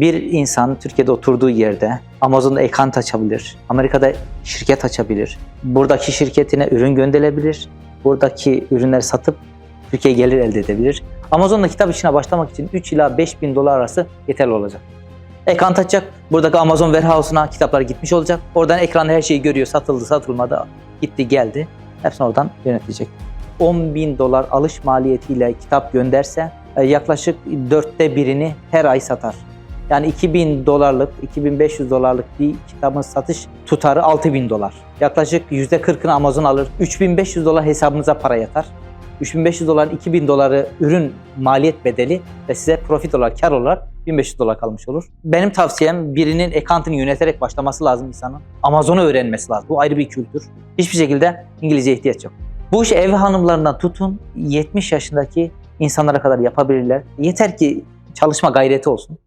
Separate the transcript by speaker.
Speaker 1: Bir insan Türkiye'de oturduğu yerde Amazon'da ekant açabilir, Amerika'da şirket açabilir, buradaki şirketine ürün gönderebilir, buradaki ürünleri satıp Türkiye'ye gelir elde edebilir. Amazon'da kitap işine başlamak için 3 ila 5 bin dolar arası yeterli olacak. Ekran açacak, buradaki Amazon warehouse'una kitaplar gitmiş olacak. Oradan ekranda her şeyi görüyor, satıldı, satılmadı, gitti, geldi. Hepsini oradan yönetecek. 10 bin dolar alış maliyetiyle kitap gönderse e, yaklaşık dörtte birini her ay satar. Yani 2000 dolarlık, 2500 dolarlık bir kitabın satış tutarı 6000 dolar. Yaklaşık %40'ını Amazon alır. 3500 dolar hesabınıza para yatar. 3500 dolar, 2000 doları ürün maliyet bedeli ve size profit olarak, kar olarak 1500 dolar kalmış olur. Benim tavsiyem birinin account'ını yöneterek başlaması lazım insanın. Amazon'u öğrenmesi lazım. Bu ayrı bir kültür. Hiçbir şekilde İngilizce ihtiyaç yok. Bu iş ev hanımlarından tutun 70 yaşındaki insanlara kadar yapabilirler. Yeter ki çalışma gayreti olsun.